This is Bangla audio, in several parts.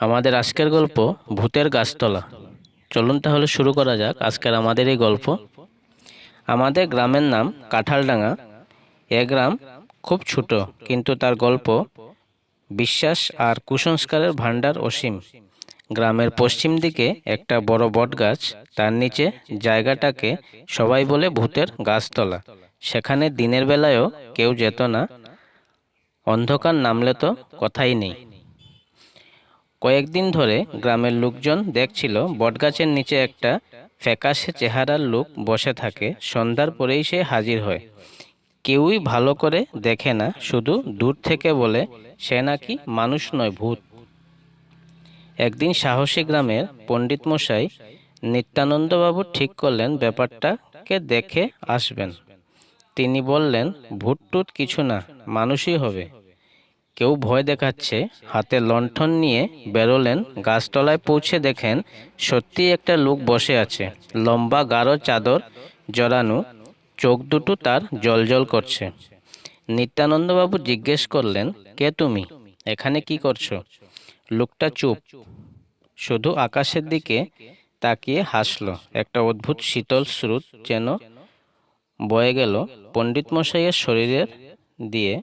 আমাদের আজকের গল্প ভূতের গাছতলা। চলুন তাহলে শুরু করা যাক আজকের আমাদের এই গল্প। আমাদের গ্রামের নাম কাঁঠালডাঙ্গা। এ গ্রাম খুব ছোট, কিন্তু তার গল্প বিশ্বাস আর কুসংস্কারের ভাণ্ডার অসীম। গ্রামের পশ্চিম দিকে একটা বড় বট গাছ তার নিচে জায়গাটাকে সবাই বলে ভূতের গাছতলা। সেখানে দিনের বেলায়ও কেউ যেত না, অন্ধকার নামলে তো কথাই নেই। কয়েকদিন ধরে গ্রামের লোকজন দেখছিল বটগাছের নিচে একটা ফ্যাকাশে চেহারার লোক বসে থাকে। সন্ধ্যার পরেই সে হাজির হয়। কেউই ভালো করে দেখে না, শুধু দূর থেকে বলে, সে নাকি মানুষ নয়, ভূত। একদিন সাহসী গ্রামের পণ্ডিত মশাই নিত্যানন্দবাবু ঠিক করলেন ব্যাপারটাকে দেখে আসবেন। তিনি বললেন, ভূত টুত কিছু না, মানুষই হবে। কেউ ভয় দেখাচ্ছে, হাতে লণ্ঠন নিয়ে বেরোলেন, গাছতলায় পৌঁছে দেখেন সত্যি একটা লোক বসে আছে। লম্বা, গাঢ় চাদর জড়ানো, চোখ দুটো তার জলজল করছে। নিত্যানন্দবাবু জিজ্ঞেস করলেন, কে তুমি? এখানে কি করছ? লোকটা চুপ, শুধু আকাশের দিকে তাকিয়ে হাসলো। একটা অদ্ভুত শীতল স্রোত যেন বয়ে গেল পণ্ডিত মশাইয়ের শরীরের দিয়ে।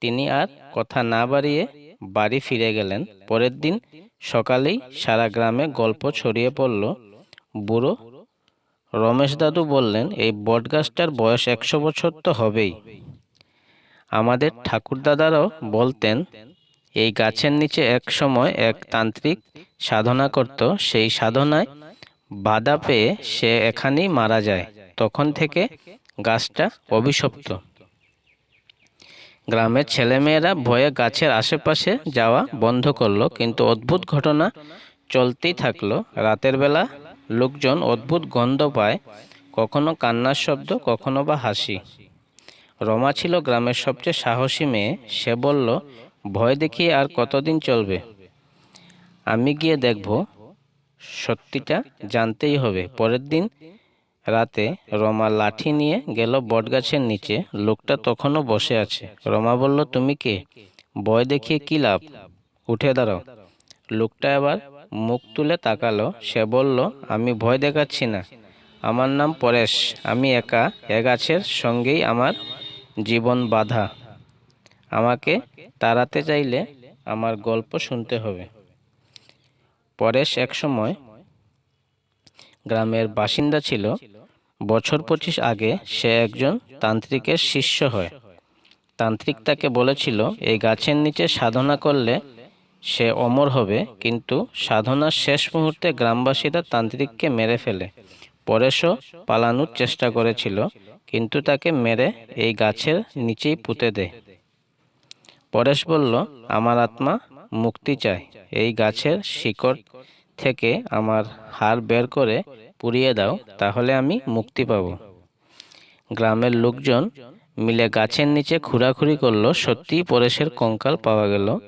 তিনি আর কথা না বাড়িয়ে বাড়ি ফিরে গেলেন। পরের দিন সকালেই সারা গ্রামে গল্প ছড়িয়ে পড়ল। বুড়ো রমেশ দাদু বললেন, এই বটগাছটার বয়স একশো বছর তো হবেই। আমাদের ঠাকুরদাদারাও বলতেন, এই গাছের নিচে এক সময় এক তান্ত্রিক সাধনা করত। সেই সাধনায় বাধা পেয়ে সে এখানেই মারা যায়। তখন থেকে গাছটা অভিশপ্ত। গ্রামের ছেলেমেয়েরা ভয়ে গাছের আশেপাশে যাওয়া বন্ধ করল, কিন্তু অদ্ভুত ঘটনা চলতেই থাকল। রাতের বেলা লোকজন অদ্ভুত গন্ধ পায়, কখনো কান্নার শব্দ, কখনো বা হাসি। রমা ছিল গ্রামের সবচেয়ে সাহসী মেয়ে। সে বলল, ভয় দেখিয়ে আর কতদিন চলবে? আমি গিয়ে দেখব। সত্যিটা জানতেই হবে। পরের দিন রাতে রমা লাঠি নিয়ে গেল বটগাছের নিচে। লোকটা তখনও বসে আছে। রমা বলল, তুমি কে? ভয় দেখিয়ে কি লাভ? উঠে দাঁড়াও। লোকটা এবার মুখ তুলে তাকালো। সে বলল, আমি ভয় দেখাচ্ছি না। আমার নাম পরেশ। আমি একা এ গাছের সঙ্গেই আমার জীবন বাধা। আমাকে তাড়াতে চাইলে আমার গল্প শুনতে হবে। পরেশ একসময় গ্রামের বাসিন্দা ছিল। বছর পঁচিশ আগে সে একজন তান্ত্রিকের শিষ্য হয়। তান্ত্রিক তাকে বলেছিল, এই গাছের নিচে সাধনা করলে সে অমর হবে, কিন্তু সাধনার শেষ মুহূর্তে গ্রামবাসীরা তান্ত্রিককে মেরে ফেলে। পরেশও পালানোর চেষ্টা করেছিল, কিন্তু তাকে মেরে এই গাছের নিচেই পুঁতে দেয় পরেশ বলল, আমার আত্মা মুক্তি চায়। এই গাছের শিকড় থেকে আমার হার বের করে পুড়িয়ে দাও, তাহলে আমি মুক্তি পাব। গ্রামের লোকজন মিলে গাছের নিচে খুঁড়াখুড়ি করল, সত্যিই পরেশের কঙ্কাল পাওয়া গেল।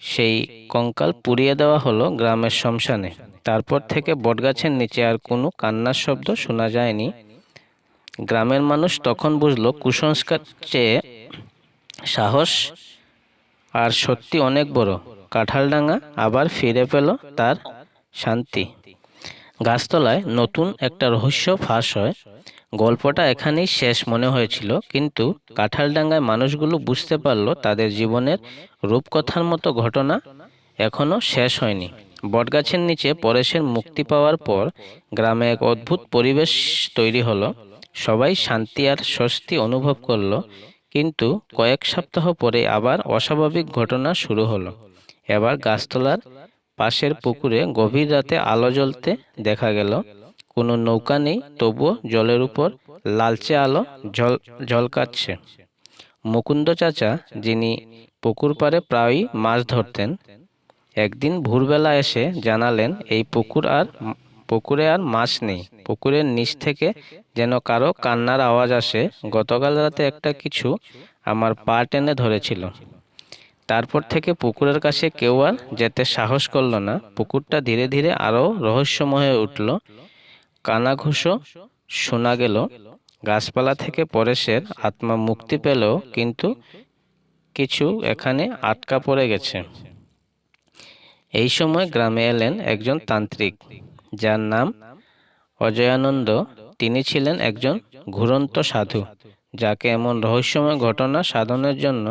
সেই কঙ্কাল পুড়িয়ে দেওয়া হলো গ্রামের শ্মশানে। তারপর থেকে বটগাছের নিচে আর কোনো কান্নার শব্দ শোনা যায়নি। গ্রামের মানুষ তখন বুঝলো, কুসংস্কার চেয়ে সাহস আর সত্যি অনেক বড়। কাঁঠালডাঙ্গা আবার ফিরে পেল তার শান্তি। গাছতলায় নতুন একটা রহস্য ফাঁস হয়। গল্পটা এখানেই শেষ মনে হয়েছিল, কিন্তু কাঁঠালডাঙ্গায় মানুষগুলো বুঝতে পারল তাদের জীবনের রূপকথার মতো ঘটনা এখনও শেষ হয়নি। বটগাছের নিচে পরেশের মুক্তি পাওয়ার পর গ্রামে এক অদ্ভুত পরিবেশ তৈরি হলো। সবাই শান্তি আর স্বস্তি অনুভব করল, কিন্তু কয়েক সপ্তাহ পরে আবার অস্বাভাবিক ঘটনা শুরু হলো। এবার গাছতলার পাশের পুকুরে গভীর রাতে আলো জ্বলতে দেখা গেল, কোনো নৌকা নেই, তবুও জলের উপর লালচে আলো ঝল, ঝলকাচ্ছে। মুকুন্দ চাচা, যিনি পুকুর পাড়ে প্রায়ই মাছ ধরতেন, একদিন ভোরবেলা এসে জানালেন, এই পুকুর আর, পুকুরে আর মাছ নেই। পুকুরের নিচ থেকে যেন কারও কান্নার আওয়াজ আসে, গতকাল রাতে একটা কিছু আমার পা টেনে ধরেছিল। তারপর থেকে পুকুরের কাছে কেউ আর যেতে সাহস করল না। পুকুরটা ধীরে ধীরে আরও রহস্যময় হয়ে উঠল। কানাঘুষো শোনা গেল, গাছপালা থেকে পরেশের আত্মা মুক্তি পেলেও কিন্তু কিছু এখানে আটকা পড়ে গেছে। এই সময় গ্রামে এলেন একজন তান্ত্রিক, যার নাম অজয়ানন্দ। তিনি ছিলেন একজন ঘুরন্ত সাধু, যাকে এমন রহস্যময় ঘটনা সাধনের জন্য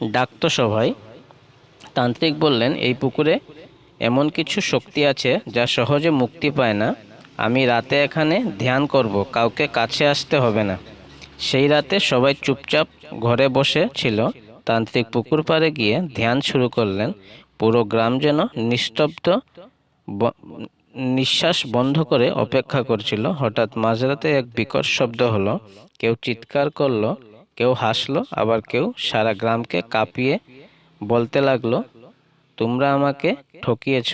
ডাক্ত সভায় তান্ত্রিক বললেন, এই পুকুরে এমন কিছু শক্তি আছে যা সহজে মুক্তি পায় না। আমি রাতে এখানে ধ্যান করব, কাউকে কাছে আসতে হবে না। সেই রাতে সবাই চুপচাপ ঘরে বসে ছিল। তান্ত্রিক পুকুর পাড়ে গিয়ে ধ্যান শুরু করলেন। পুরো গ্রাম যেন নিস্তব্ধ নিঃশ্বাস বন্ধ করে অপেক্ষা করছিল। হঠাৎ মাঝরাতে এক বিকট শব্দ হলো। কেউ চিৎকার করল। কেউ হাসলো, আবার কেউ সারা গ্রামকে কাঁপিয়ে বলতে লাগল, তোমরা আমাকে ঠকিয়েছ।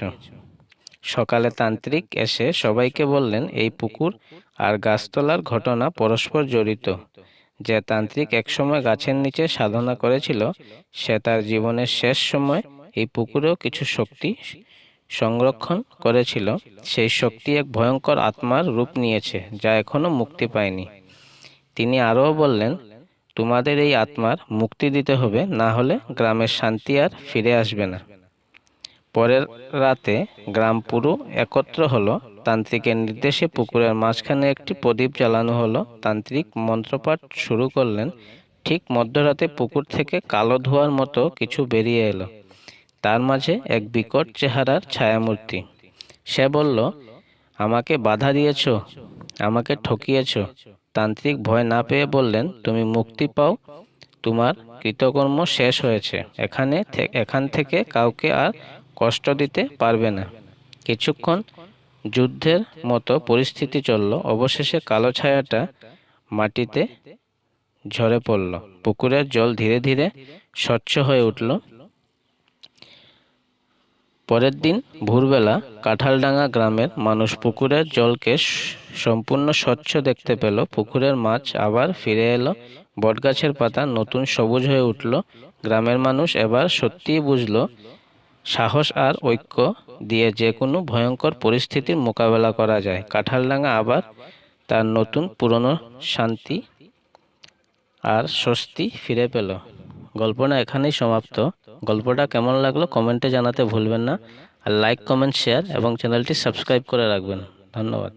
সকালে তান্ত্রিক এসে সবাইকে বললেন, এই পুকুর আর গাছতলার ঘটনা পরস্পর জড়িত। যে তান্ত্রিক একসময় গাছের নিচে সাধনা করেছিল, সে তার জীবনের শেষ সময় এই পুকুরেও কিছু শক্তি সংরক্ষণ করেছিল। সেই শক্তি এক ভয়ঙ্কর আত্মার রূপ নিয়েছে, যা এখনও মুক্তি পায়নি। তিনি আরও বললেন তোমাদের এই আত্মার মুক্তি দিতে হবে, না হলে গ্রামের শান্তি আর ফিরে আসবে না। পরের রাতে গ্রাম পুরো একত্র হলো, তান্ত্রিকের নির্দেশে পুকুরের মাঝখানে একটি প্রদীপ জ্বালানো হলো। তান্ত্রিক মন্ত্রপাঠ শুরু করলেন, ঠিক মধ্যরাতে পুকুর থেকে কালো ধোয়ার মতো কিছু বেরিয়ে এলো। তার মাঝে এক বিকট চেহারার ছায়ামূর্তি। সে বলল, আমাকে বাধা দিয়েছ, আমাকে ঠকিয়েছ তান্ত্রিক ভয় না পেয়ে বললেন, তুমি মুক্তি পাও, তোমার কৃতকর্ম শেষ হয়েছে। এখানে এখান থেকে কাউকে আর কষ্ট দিতে পারবে না। কিছুক্ষণ যুদ্ধের মতো পরিস্থিতি চলল। অবশেষে কালো ছায়াটা মাটিতে ঝরে পড়ল। পুকুরের জল ধীরে ধীরে স্বচ্ছ হয়ে উঠল। পরের দিন ভোরবেলা কাঁঠালডাঙ্গা গ্রামের মানুষ পুকুরের জলকে সম্পূর্ণ স্বচ্ছ দেখতে পেল। পুকুরের মাছ আবার ফিরে এলো। বটগাছের পাতা নতুন সবুজ হয়ে উঠল। গ্রামের মানুষ এবার সত্যিই বুঝল, সাহস আর ঐক্য দিয়ে যে কোনো ভয়ঙ্কর পরিস্থিতির মোকাবেলা করা যায়। কাঁঠালডাঙ্গা আবার তার নতুন পুরনো শান্তি আর স্বস্তি ফিরে পেল। গল্পটা এখানেই সমাপ্ত। গল্পটা কেমন লাগল কমেন্টে জানাতে ভুলবেন না। আর লাইক কমেন্ট শেয়ার এবং চ্যানেলটি সাবস্ক্রাইব করে রাখবেন। ধন্যবাদ।